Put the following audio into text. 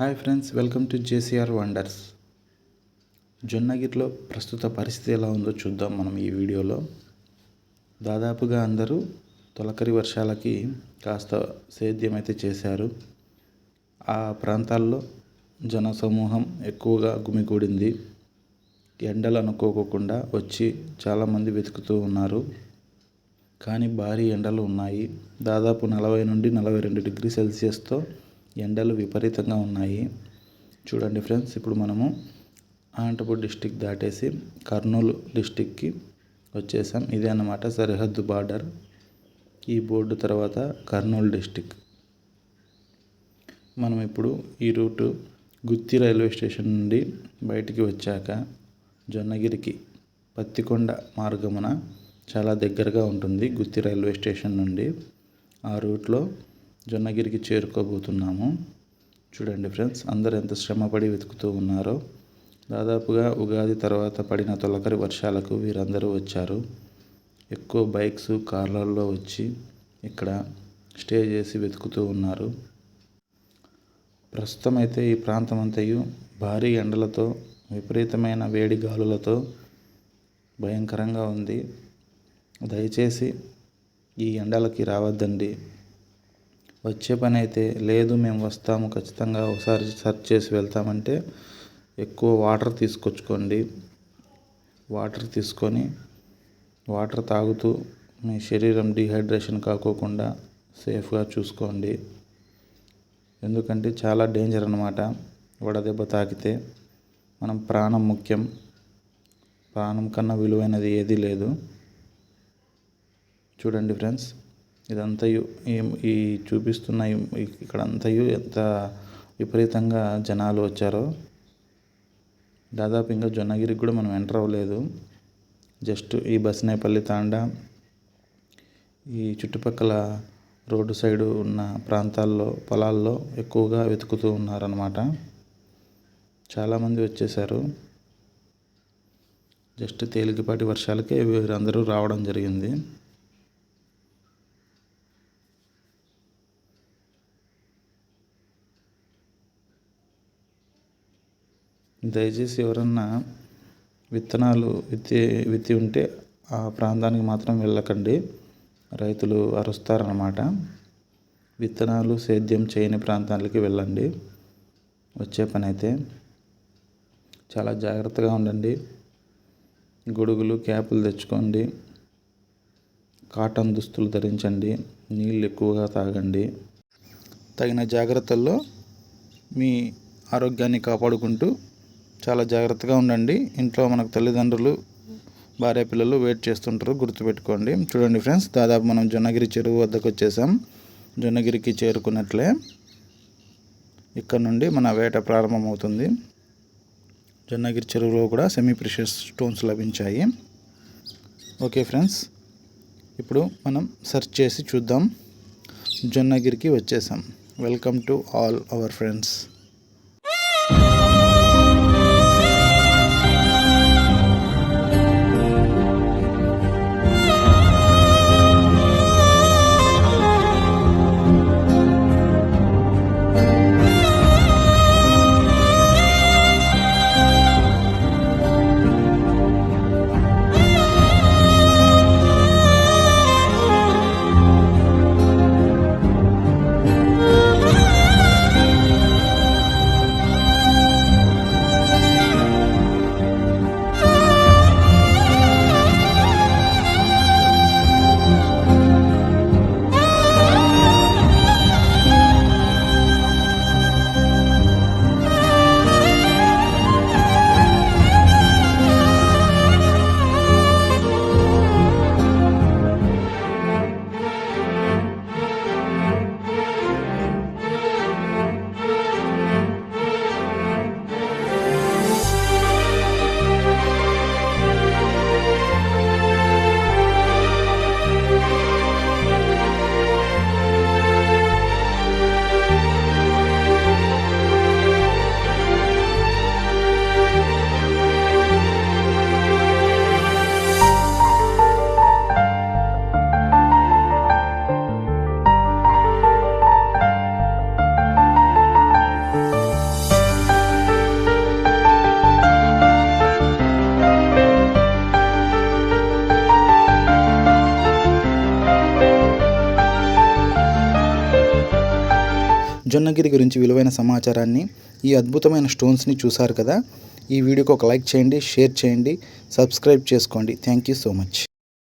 Hi friends welcome to JCR wonders. జొన్నగిరిలో ప్రస్తుత పరిస్థితి ఎలా ఉందో చూద్దాం మనం ఈ వీడియోలో. దాదాపుగా అందరూ తొలకరి వర్షాలకి కాస్త సేద్యం అయితే చేశారు. ఆ ప్రాంతాల్లో జన సమూహం ఎక్కువగా గుమిగూడింది. ఎండలు అనుకోకుండా వచ్చి చాలామంది వెతుకుతూ ఉన్నారు. కానీ భారీ ఎండలు ఉన్నాయి. దాదాపు నలభై నుండి నలభై రెండు డిగ్రీ సెల్సియస్తో ఎండలు విపరీతంగా ఉన్నాయి. చూడండి ఫ్రెండ్స్ ఇప్పుడు మనము అనంతపూర్ డిస్టిక్ దాటేసి కర్నూలు డిస్టిక్కి వచ్చేసాం. ఇదే అన్నమాట సరిహద్దు బార్డర్. ఈ బోర్డు తర్వాత కర్నూలు డిస్టిక్. మనం ఇప్పుడు ఈ రూటు గుత్తి రైల్వే స్టేషన్ నుండి బయటికి వచ్చాక జొన్నగిరికి పత్తికొండ మార్గమున చాలా దగ్గరగా ఉంటుంది గుత్తి రైల్వే స్టేషన్ నుండి. ఆ రూట్లో జొన్నగిరికి చేరుకోబోతున్నాము. చూడండి ఫ్రెండ్స్ అందరు ఎంత శ్రమపడి వెతుకుతూ ఉన్నారో. దాదాపుగా ఉగాది తర్వాత పడిన తొలకరి వర్షాలకు వీరందరూ వచ్చారు. ఎక్కువ బైక్స్ కార్లలో వచ్చి ఇక్కడ స్టే చేసి వెతుకుతూ ఉన్నారు. ప్రస్తుతం అయితే ఈ ప్రాంతం అంతయు భారీ ఎండలతో విపరీతమైన వేడి గాలులతో భయంకరంగా ఉంది. దయచేసి ఈ ఎండలకి రావద్దండి. వచ్చే పని అయితే లేదు మేము వస్తాము ఖచ్చితంగా ఒకసారి సెర్చ్ చేసి వెళ్తామంటే ఎక్కువ వాటర్ తీసుకొచ్చుకోండి. వాటర్ తీసుకొని వాటర్ తాగుతూ మీ శరీరం డిహైడ్రేషన్ కాకోకుండా సేఫ్గా చూసుకోండి. ఎందుకంటే చాలా డేంజర్ అనమాట వడదెబ్బ తాకితే. మనం ప్రాణం ముఖ్యం. ప్రాణం కన్నా విలువైనది ఏదీ లేదు. చూడండి ఫ్రెండ్స్ ఇదంతయు ఈ ఈ చూపిస్తున్న ఇక్కడ అంతయు ఎంత విపరీతంగా జనాలు వచ్చారో. దాదాపు ఇంకా జొన్నగిరికి కూడా మనం ఎంటర్ అవ్వలేదు. జస్ట్ ఈ బస్నేపల్లి తాండా ఈ చుట్టుపక్కల రోడ్డు సైడు ఉన్న ప్రాంతాల్లో పొలాల్లో ఎక్కువగా వెతుకుతూ ఉన్నారనమాట చాలామంది వచ్చేసారు. జస్ట్ తేలికపాటి వర్షాలకే వీరందరూ రావడం జరిగింది. దయచేసి ఎవరన్నా విత్తనాలు విత్తి విత్తి ఉంటే ఆ ప్రాంతానికి మాత్రం వెళ్ళకండి. రైతులు అరుస్తారన్నమాట. విత్తనాలు సేద్యం చేయని ప్రాంతాలకి వెళ్ళండి. వచ్చే పని అయితే చాలా జాగ్రత్తగా ఉండండి. గొడుగులు క్యాపులు తెచ్చుకోండి. కాటన్ దుస్తులు ధరించండి. నీళ్ళు ఎక్కువగా తాగండి. తగిన జాగ్రత్తల్లో మీ ఆరోగ్యాన్ని కాపాడుకుంటూ చాలా జాగ్రత్తగా ఉండండి. ఇంట్లో మనకు తల్లిదండ్రులు భార్య పిల్లలు వెయిట్ చేస్తుంటారు. గుర్తుపెట్టుకోండి. చూడండి ఫ్రెండ్స్ దాదాపు మనం జొన్నగిరి చెరువు వద్దకు వచ్చేసాం. జొన్నగిరికి చేరుకున్నట్లే ఇక్కడ నుండి మన వేట ప్రారంభమవుతుంది. జొన్నగిరి చెరువులో కూడా సెమీ ప్రిషియస్ స్టోన్స్ లభించాయి. ఓకే ఫ్రెండ్స్ ఇప్పుడు మనం సెర్చ్ చేసి చూద్దాం. జొన్నగిరికి వచ్చేసాం. Welcome to all our friends. Jonnagiri గురించి విలువైన సమాచారాన్ని ఈ అద్భుతమైన స్టోన్స్ని చూశారు కదా? ఈ వీడియోకి ఒక లైక్ చేయండి షేర్ చేయండి సబ్స్క్రైబ్ చేసుకోండి. Thank you so much.